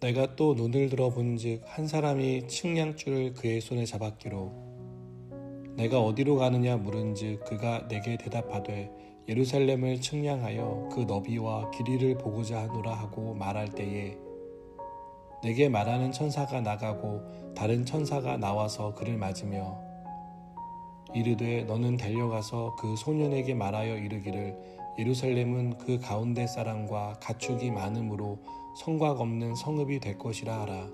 내가 또 눈을 들어 본즉 한 사람이 측량줄을 그의 손에 잡았기로 내가 어디로 가느냐 물은즉 그가 내게 대답하되 예루살렘을 측량하여 그 너비와 길이를 보고자 하노라 하고 말할 때에 내게 말하는 천사가 나가고 다른 천사가 나와서 그를 맞으며 이르되 너는 달려가서 그 소년에게 말하여 이르기를 예루살렘은 그 가운데 사람과 가축이 많으므로 성곽 없는 성읍이 될 것이라 하라.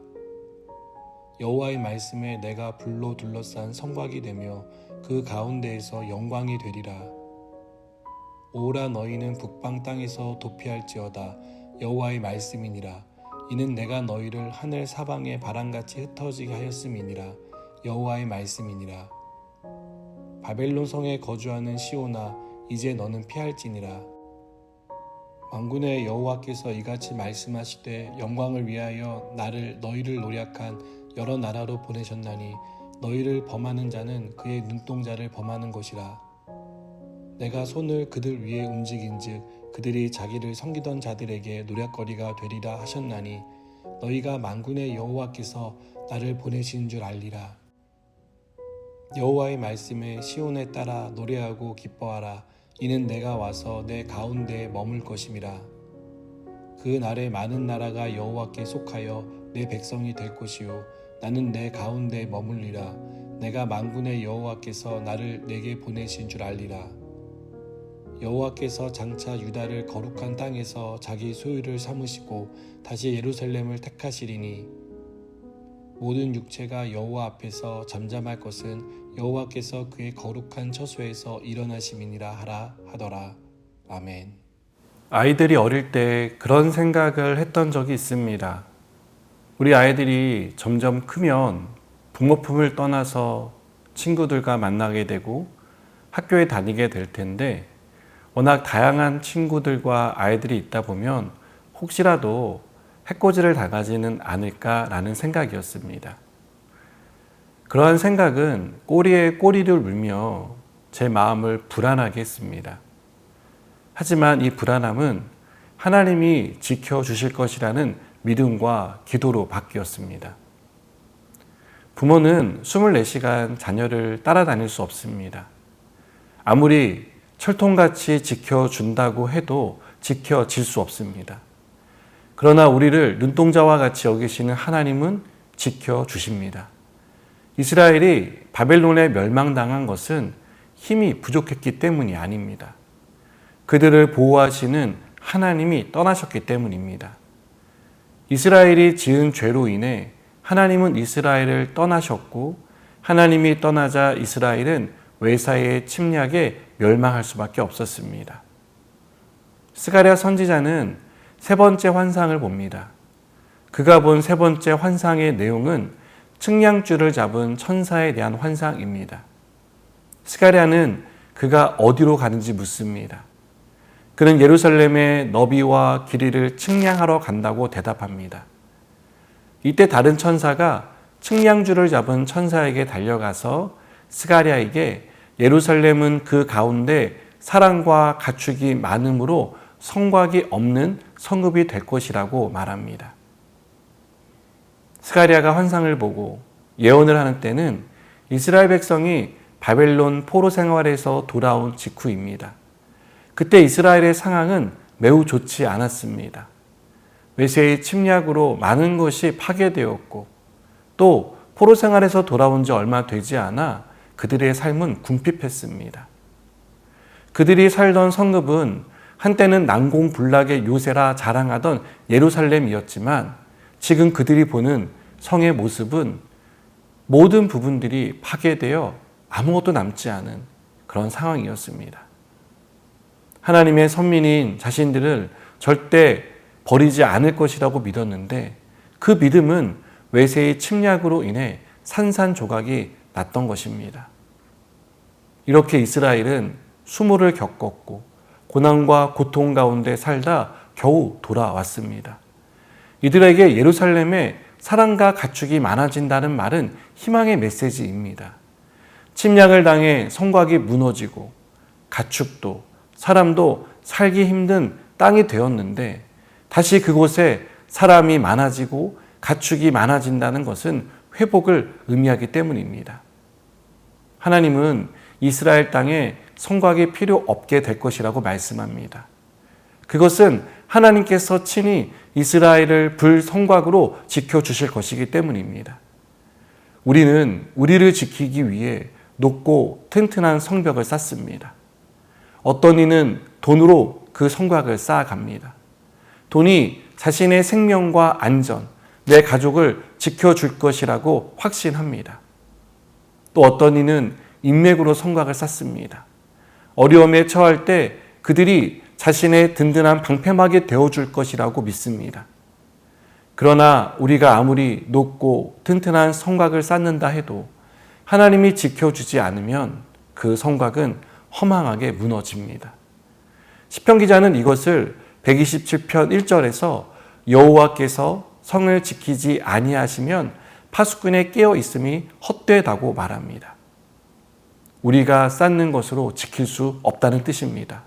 여호와의 말씀에 내가 불로 둘러싼 성곽이 되며 그 가운데에서 영광이 되리라. 오라 너희는 북방 땅에서 도피할지어다 여호와의 말씀이니라. 이는 내가 너희를 하늘 사방에 바람같이 흩어지게 하였음이니라. 여호와의 말씀이니라. 바벨론 성에 거주하는 시오나 이제 너는 피할지니라. 왕군의 여호와께서 이같이 말씀하시되 영광을 위하여 나를 너희를 노략한 여러 나라로 보내셨나니 너희를 범하는 자는 그의 눈동자를 범하는 것이라. 내가 손을 그들 위에 움직인즉 그들이 자기를 섬기던 자들에게 노략거리가 되리라 하셨나니 너희가 만군의 여호와께서 나를 보내신 줄 알리라. 여호와의 말씀에 시온에 따라 노래하고 기뻐하라 이는 내가 와서 내 가운데에 머물 것임이라. 그 날에 많은 나라가 여호와께 속하여 내 백성이 될 것이요 나는 내 가운데에 머물리라. 내가 만군의 여호와께서 나를 내게 보내신 줄 알리라. 여호와께서 장차 유다를 거룩한 땅에서 자기 소유를 삼으시고 다시 예루살렘을 택하시리니 모든 육체가 여호와 앞에서 잠잠할 것은 여호와께서 그의 거룩한 처소에서 일어나심이니라 하라 하더라. 아멘. 아이들이 어릴 때 그런 생각을 했던 적이 있습니다. 우리 아이들이 점점 크면 부모품을 떠나서 친구들과 만나게 되고 학교에 다니게 될 텐데 워낙 다양한 친구들과 아이들이 있다 보면 혹시라도 해코지를 당하지는 않을까라는 생각이었습니다. 그러한 생각은 꼬리에 꼬리를 물며 제 마음을 불안하게 했습니다. 하지만 이 불안함은 하나님이 지켜주실 것이라는 믿음과 기도로 바뀌었습니다. 부모는 24시간 자녀를 따라다닐 수 없습니다. 아무리 철통같이 지켜준다고 해도 지켜질 수 없습니다. 그러나 우리를 눈동자와 같이 여기시는 하나님은 지켜주십니다. 이스라엘이 바벨론에 멸망당한 것은 힘이 부족했기 때문이 아닙니다. 그들을 보호하시는 하나님이 떠나셨기 때문입니다. 이스라엘이 지은 죄로 인해 하나님은 이스라엘을 떠나셨고 하나님이 떠나자 이스라엘은 외사의 침략에 멸망할 수밖에 없었습니다. 스가랴 선지자는 세 번째 환상을 봅니다. 그가 본 세 번째 환상의 내용은 측량줄을 잡은 천사에 대한 환상입니다. 스가랴는 그가 어디로 가는지 묻습니다. 그는 예루살렘의 너비와 길이를 측량하러 간다고 대답합니다. 이때 다른 천사가 측량줄을 잡은 천사에게 달려가서 스가랴에게 예루살렘은 그 가운데 사랑과 가축이 많으므로 성곽이 없는 성읍이 될 것이라고 말합니다. 스가리아가 환상을 보고 예언을 하는 때는 이스라엘 백성이 바벨론 포로 생활에서 돌아온 직후입니다. 그때 이스라엘의 상황은 매우 좋지 않았습니다. 외세의 침략으로 많은 것이 파괴되었고 또 포로 생활에서 돌아온 지 얼마 되지 않아 그들의 삶은 궁핍했습니다. 그들이 살던 성읍은 한때는 난공불락의 요새라 자랑하던 예루살렘이었지만 지금 그들이 보는 성의 모습은 모든 부분들이 파괴되어 아무것도 남지 않은 그런 상황이었습니다. 하나님의 선민인 자신들을 절대 버리지 않을 것이라고 믿었는데 그 믿음은 외세의 침략으로 인해 산산조각이 났던 것입니다. 이렇게 이스라엘은 수모를 겪었고 고난과 고통 가운데 살다 겨우 돌아왔습니다. 이들에게 예루살렘에 사랑과 가축이 많아진다는 말은 희망의 메시지입니다. 침략을 당해 성곽이 무너지고 가축도 사람도 살기 힘든 땅이 되었는데 다시 그곳에 사람이 많아지고 가축이 많아진다는 것은 회복을 의미하기 때문입니다. 하나님은 이스라엘 땅에 성곽이 필요 없게 될 것이라고 말씀합니다. 그것은 하나님께서 친히 이스라엘을 불성곽으로 지켜주실 것이기 때문입니다. 우리는 우리를 지키기 위해 높고 튼튼한 성벽을 쌓습니다. 어떤 이는 돈으로 그 성곽을 쌓아갑니다. 돈이 자신의 생명과 안전, 내 가족을 지켜줄 것이라고 확신합니다. 또 어떤 이는 인맥으로 성곽을 쌓습니다. 어려움에 처할 때 그들이 자신의 든든한 방패막이 되어줄 것이라고 믿습니다. 그러나 우리가 아무리 높고 튼튼한 성곽을 쌓는다 해도 하나님이 지켜주지 않으면 그 성곽은 허망하게 무너집니다. 시편 기자는 이것을 127편 1절에서 여호와께서 성을 지키지 아니하시면 파수꾼의 깨어 있음이 헛되다고 말합니다. 우리가 쌓는 것으로 지킬 수 없다는 뜻입니다.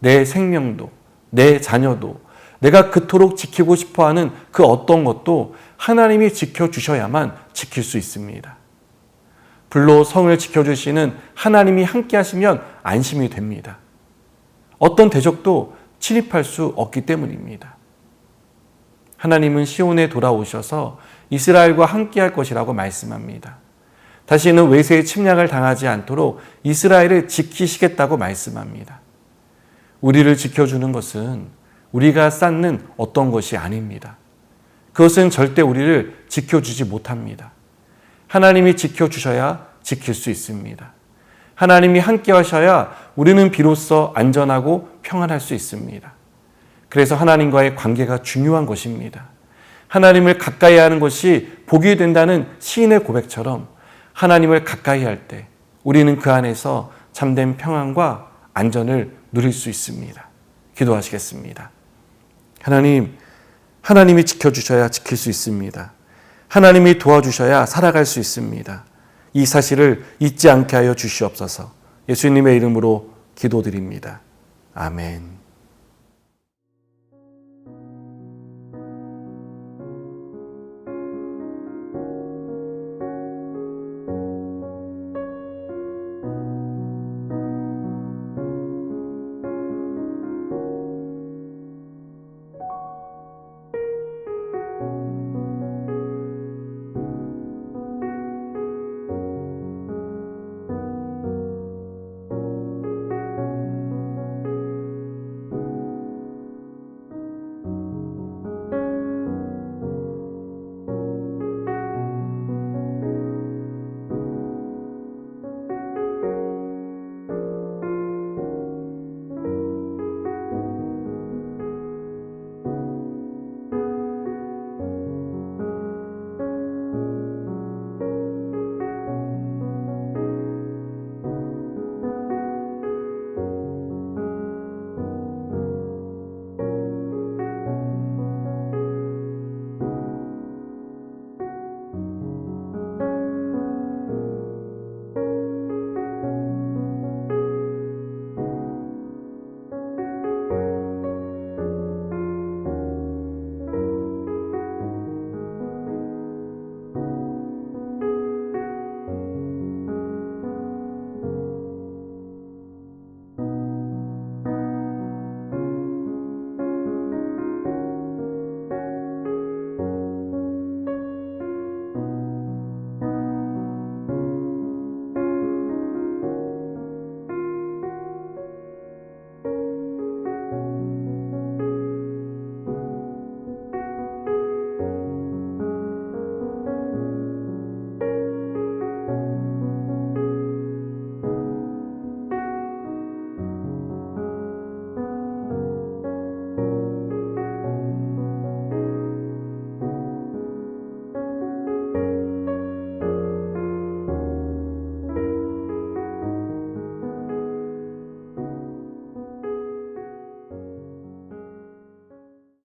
내 생명도, 내 자녀도, 내가 그토록 지키고 싶어 하는 그 어떤 것도 하나님이 지켜주셔야만 지킬 수 있습니다. 불로 성을 지켜주시는 하나님이 함께 하시면 안심이 됩니다. 어떤 대적도 침입할 수 없기 때문입니다. 하나님은 시온에 돌아오셔서 이스라엘과 함께 할 것이라고 말씀합니다. 다시는 외세의 침략을 당하지 않도록 이스라엘을 지키시겠다고 말씀합니다. 우리를 지켜주는 것은 우리가 쌓는 어떤 것이 아닙니다. 그것은 절대 우리를 지켜주지 못합니다. 하나님이 지켜주셔야 지킬 수 있습니다. 하나님이 함께 하셔야 우리는 비로소 안전하고 평안할 수 있습니다. 그래서 하나님과의 관계가 중요한 것입니다. 하나님을 가까이 하는 것이 복이 된다는 시인의 고백처럼 하나님을 가까이 할 때 우리는 그 안에서 참된 평안과 안전을 누릴 수 있습니다. 기도하시겠습니다. 하나님, 하나님이 지켜주셔야 지킬 수 있습니다. 하나님이 도와주셔야 살아갈 수 있습니다. 이 사실을 잊지 않게 하여 주시옵소서 예수님의 이름으로 기도드립니다. 아멘.